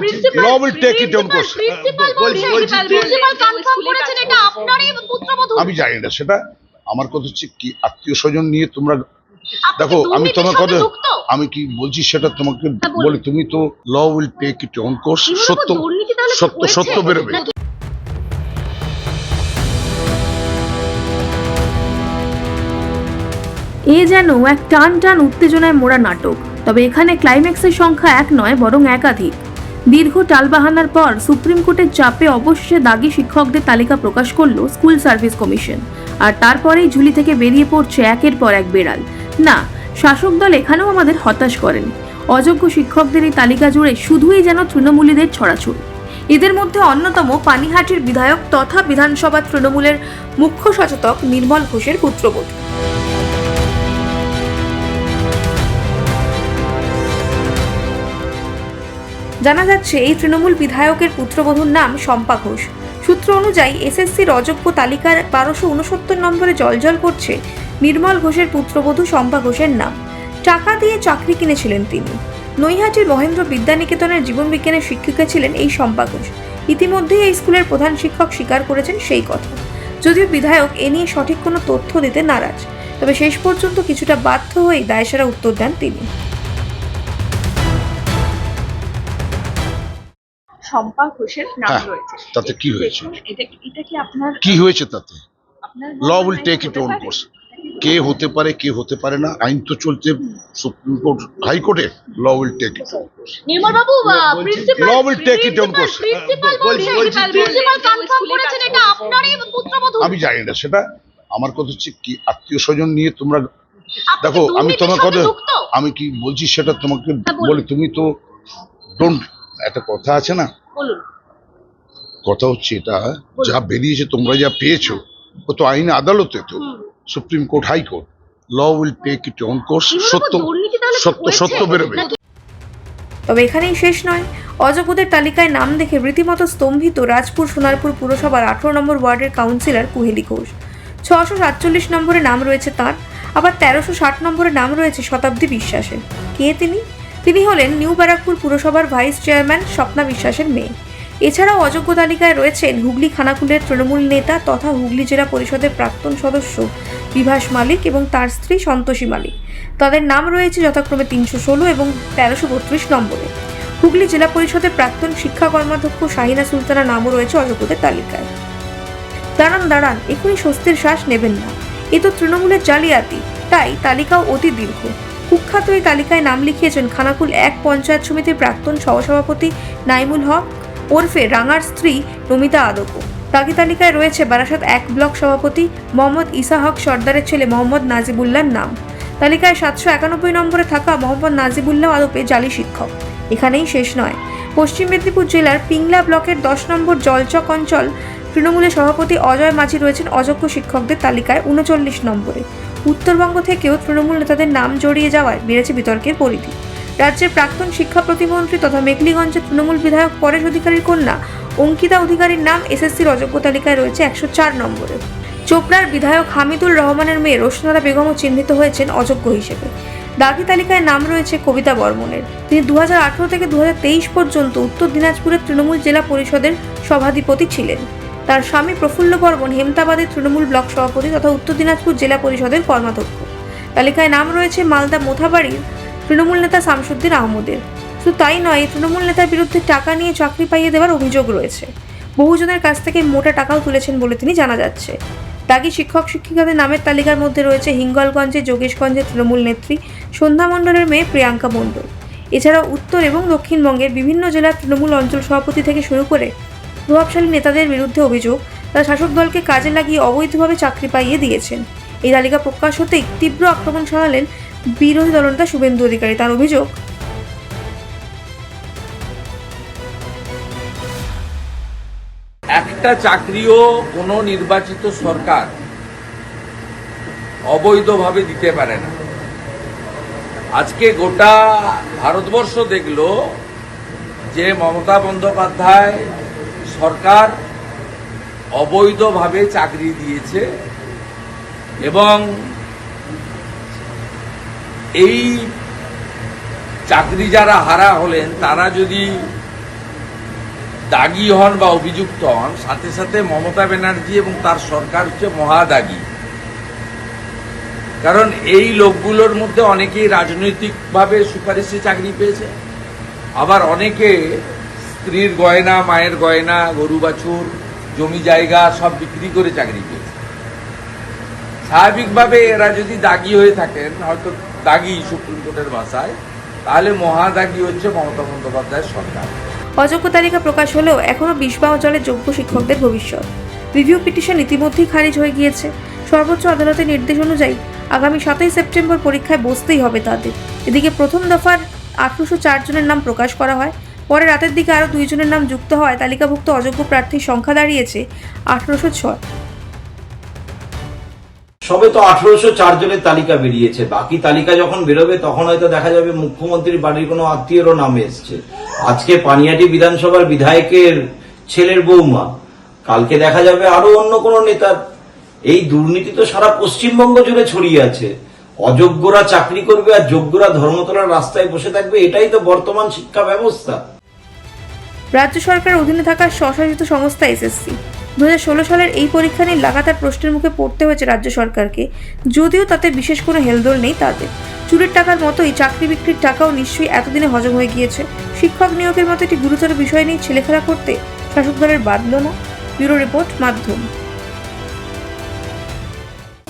Principal take it on course. Principal confirm করেছেন এটা আপনারই পুত্রবধূ আমি জানি না সেটা। আমার কথা হচ্ছে কি আত্মীয় স্বজন নিয়ে তোমরা দেখো আমি তোমার কথা আমি কি বলছি সেটা তোমাকে হ্যাঁ। বলি তুমি তো law will take it on course সত্য সত্য সত্য বেরোবে। এ যেন এক টান টান উত্তেজনায় মোড়া নাটক তবে এখানে ক্লাইম্যাক্সের সংখ্যা এক নয় বরং একাধিক। দীর্ঘ টালবাহানার পর সুপ্রিম কোর্টের চাপে অবশেষে দাগি শিক্ষকদের তালিকা প্রকাশ করল স্কুল সার্ভিস কমিশন। আর তারপরেই ঝুলি থেকে বেরিয়ে পড়ছে একের পর এক বেড়াল। না, শাসক দল এখানেও আমাদের হতাশ করেন। অযোগ্য শিক্ষকদের এই তালিকা জুড়ে শুধুই যেন তৃণমূলীদের ছড়াছড়ি। এদের মধ্যে অন্যতম পানিহাটির বিধায়ক তথা বিধানসভা তৃণমূলের মুখ্য সচেতক নির্মল ঘোষের পুত্রবধূ। জানা যাচ্ছে, এই তৃণমূল বিধায়কের পুত্রবধূর নাম শম্পা ঘোষ। সূত্র অনুযায়ী এসএসসির অযোগ্য তালিকার বারোশো উনসত্তর নম্বরে জলজল করছে নির্মল ঘোষের পুত্রবধূ শম্পা ঘোষের নাম। টাকা দিয়ে চাকরি কিনেছিলেন তিনি। নৈহাটির মহেন্দ্র বিদ্যানিকেতনের জীবনবিজ্ঞানের শিক্ষিকা ছিলেন এই শম্পা ঘোষ। ইতিমধ্যেই এই স্কুলের প্রধান শিক্ষক স্বীকার করেছেন সেই কথা। যদিও বিধায়ক এ নিয়ে সঠিক কোনো তথ্য দিতে নারাজ, তবে শেষ পর্যন্ত কিছুটা বাধ্য হয়েই দায়সারা উত্তর দেন তিনি। শম্পা ঘোষের নাম হ্যাঁ, রয়েছে তাতে কি হয়েছে? দেখুন, এটা এটা কি আপনার কি হয়েছে তাতে আপনার ল উইল টেক ইট হতে পারে? কোর্স কে হতে পারে কে হতে পারে না আইন তো চলছে সুপ্রিম কোর্ট হাইকোর্টে law will take it on course Nirmal babu principal Law will take it on course. Principal বলছি, বলছি, প্রিন্সিপাল কনফার্ম করেছেন এটা আপনারই পুত্রবধূ আমি জানি না সেটা আমার কথা হচ্ছে কি আত্মীয় স্বজন নিয়ে তোমরা আপনি দেখো আমি দুর্নীতির তোমার সাথে কথা যুক্ত? আমি কি বলছি সেটা তোমাকে হ্যাঁ। বলি তুমি তো ডোন্ট একটা কথা আছে না? কথা হচ্ছে এটা যা বেরিয়েছে তোমরা যা পেয়েছ ও তো আইন আদালতে তো। Supreme court high court law will take it own course সত্য সত্য সত্য বেরোবে। তবে এখানেই শেষ নয়। অযোগ্যদের তালিকায় নাম দেখে রীতিমতো স্তম্ভিত রাজপুর সোনারপুর পুরসভার আঠারো নম্বর ওয়ার্ডের কাউন্সিলর কুহেলি ঘোষ। ছশো সাতচল্লিশ নম্বরে নাম রয়েছে তার আবার তেরোশো ষাট নম্বরে নাম রয়েছে শতাব্দী বিশ্বাসের। কে তিনি? তিনি হলেন নিউ ব্যারাকপুর পুরসভার ভাইস চেয়ারম্যান স্বপ্না বিশ্বাসের মেয়ে। এছাড়াও অযোগ্য তালিকায় রয়েছেন হুগলি খানাকুলের তৃণমূল নেতা তথা হুগলি জেলা পরিষদের প্রাক্তন সদস্য বিভাস মালিক এবং তার স্ত্রী সন্তোষী মালিক। তাদের নাম রয়েছে যথাক্রমে তিনশো ষোলো এবং তেরোশো বত্রিশ নম্বরে। হুগলি জেলা পরিষদের প্রাক্তন শিক্ষা কর্মাধ্যক্ষ শাহিনা সুলতানা নামও রয়েছে অযোগ্যদের তালিকায়। দাঁড়ান দাঁড়ান, এখনই স্বস্তির শ্বাস নেবেন না। এ তো তৃণমূলের জালিয়াতি, তাই তালিকাও অতি দীর্ঘ। কুখ্যাত এই তালিকায় নাম লিখিয়েছেন খানাকুল এক পঞ্চায়েত সমিতির প্রাক্তন সহসভাপতি নাইমুল হক, ওরফে রাঙার স্ত্রী নমিতা আদকো। দাগি তালিকায় রয়েছে বারাসাত এক ব্লক সভাপতি মোহাম্মদ ইসা হক, সর্দারের ছেলে মোহাম্মদ নাজিবুল্লাহর নাম। তালিকায় সাতশো একানব্বই নম্বরে থাকা মোহাম্মদ নাজিবুল্লাহ আদপে জালি শিক্ষক। এখানেই শেষ নয়। পশ্চিম মেদিনীপুর জেলার পিংলা ব্লকের দশ নম্বর জলচক অঞ্চল তৃণমূলের সভাপতি অজয় মাঝি রয়েছেন অযোগ্য শিক্ষকদের তালিকায় উনচল্লিশ নম্বরে। উত্তরবঙ্গ থেকেও তৃণমূল নেতাদের নাম জড়িয়ে যাওয়ায় বেড়েছে বিতর্কের পরিধি। রাজ্যের প্রাক্তন শিক্ষা প্রতিমন্ত্রী তথা মেঘলিগঞ্জের তৃণমূল বিধায়ক পরেশ অধিকারীর কন্যা অঙ্কিতা অধিকারীর নাম এসএসসির অযোগ্য তালিকায় রয়েছে একশো চার নম্বরে। চোপড়ার বিধায়ক হামিদুল রহমানের মেয়ে রোশনারা বেগমও চিহ্নিত হয়েছেন অযোগ্য হিসেবে। দাগি তালিকায় নাম রয়েছে কবিতা বর্মনের। তিনি দু হাজার আঠারো থেকে দু হাজার তেইশ পর্যন্ত উত্তর দিনাজপুরের তৃণমূল জেলা পরিষদের সভাধিপতি ছিলেন। তার স্বামী প্রফুল্ল বর্মন হেমতাবাদের তৃণমূল ব্লক সভাপতি তথা উত্তর দিনাজপুর জেলা পরিষদের কর্মাধ্যক্ষ। তালিকায় নাম রয়েছে মালদা মোথাবাড়ির তৃণমূল নেতা শামসুদ্দিন আহমদের। শুধু তাই নয়, তৃণমূল নেতার বিরুদ্ধে টাকা নিয়ে চাকরি পাইয়ে দেওয়ার অভিযোগ রয়েছে। বহুজনের কাছ থেকে মোটা টাকাও তুলেছেন বলে তিনি জানা যাচ্ছে। দাগি শিক্ষক শিক্ষিকাদের নামের তালিকার মধ্যে রয়েছে হিঙ্গলগঞ্জে যোগেশগঞ্জের তৃণমূল নেত্রী সন্ধ্যা মণ্ডলের মেয়ে প্রিয়াঙ্কা মণ্ডল। এছাড়াও উত্তর এবং দক্ষিণবঙ্গের বিভিন্ন জেলার তৃণমূল অঞ্চল সভাপতি থেকে শুরু করে প্রভাবশালী নেতাদের বিরুদ্ধে অভিযোগ, তারা শাসক দলকে কাজে লাগিয়ে অবৈধভাবে চাকরি পাইয়ে দিয়েছেন। এই তালিকা প্রকাশ হতেই তীব্র আক্রমণ শানালেন বিরোধী দলনেতা শুভেন্দু অধিকারী তার অভিযোগ। একটা চাকরিও কোনো নির্বাচিত সরকার অবৈধভাবে দিতে পারে না। আজকে গোটা ভারতবর্ষ দেখল যে মমতা বন্দ্যোপাধ্যায় সরকার অবৈধভাবে চাকরি দিয়েছে এবং এই চাকরি যারা হারা হলেন, তারা যদি দাগি হন বা অভিযুক্ত হন, সাথে সাথে মমতা ব্যানার্জি এবং তার সরকার হচ্ছে মহাদাগী। কারণ এই লোকগুলোর মধ্যে অনেকেই রাজনৈতিকভাবে সুপারিশে চাকরি পেয়েছে, আবার অনেকে স্ত্রীর গয়না, মায়ের গয়না, গরু, বাছুর, জমি জায়গা সব বিক্রি করে চাকরি পেয়েছে। স্বাভাবিকভাবে এরা যদি দাগি হয়ে থাকেন, হয়তো দাগি সুপ্রিম কোর্টের ভাষায়, তাহলে মহাদাগি হচ্ছে মমতা বন্দ্যোপাধ্যায়ের সরকার। অযোগ্য তালিকা প্রকাশ হলেও এখনও বিষবাহ জলে যোগ্য শিক্ষকদের ভবিষ্যৎ। রিভিউ পিটিশন ইতিমধ্যেই খারিজ হয়ে গিয়েছে। সর্বোচ্চ আদালতের নির্দেশ অনুযায়ী আগামী সাতই সেপ্টেম্বর পরীক্ষায় বসতেই হবে তাদের। এদিকে প্রথম দফার আঠারোশো চার জনের নাম প্রকাশ করা হয়। পরে রাতের দিকে আরও দুইজনের নাম যুক্ত হয় তালিকাভুক্ত অযোগ্য প্রার্থীর সংখ্যা দাঁড়িয়েছে আঠারোশো ছয়। সবে তো আঠারোশো চার জনের তালিকা বেরিয়েছে। বাকি তালিকা যখন বেরোবে, তখন হয়তো দেখা যাবে মুখ্যমন্ত্রীর বাড়ির কোনো আত্মীয়রও নামে এসছে। আজকে পানিয়াটি বিধানসভার বিধায়কের ছেলের বৌমা। কালকে দেখা যাবে আরও অন্য কোনো নেতার। এই দুর্নীতি তো সারা পশ্চিমবঙ্গ জুড়ে ছড়িয়ে আছে। অযোগ্যরা চাকরি করবে আর যোগ্যরা ধর্মতলার রাস্তায় বসে থাকবে, এটাই তো বর্তমান শিক্ষা ব্যবস্থা। রাজ্য সরকার অধীনে থাকা স্বশাসিত সংস্থা এসএসসি। দু হাজার ষোলো সালের এই পরীক্ষা নিয়ে লাগাতার প্রশ্নের মুখে পড়তে হয়েছে রাজ্য সরকারকে, যদিও তাতে বিশেষ কোনো হেলদোল নেই তাদের। চুরির টাকার মতোই চাকরি বিক্রির টাকাও নিশ্চয়ই এতদিনে হজম হয়ে গিয়েছে। শিক্ষক নিয়োগের মতো একটি গুরুতর বিষয় নিয়ে ছেলেখেলা করতে শাসক দলের বাদল না। ব্যুরো রিপোর্ট মাধ্যম।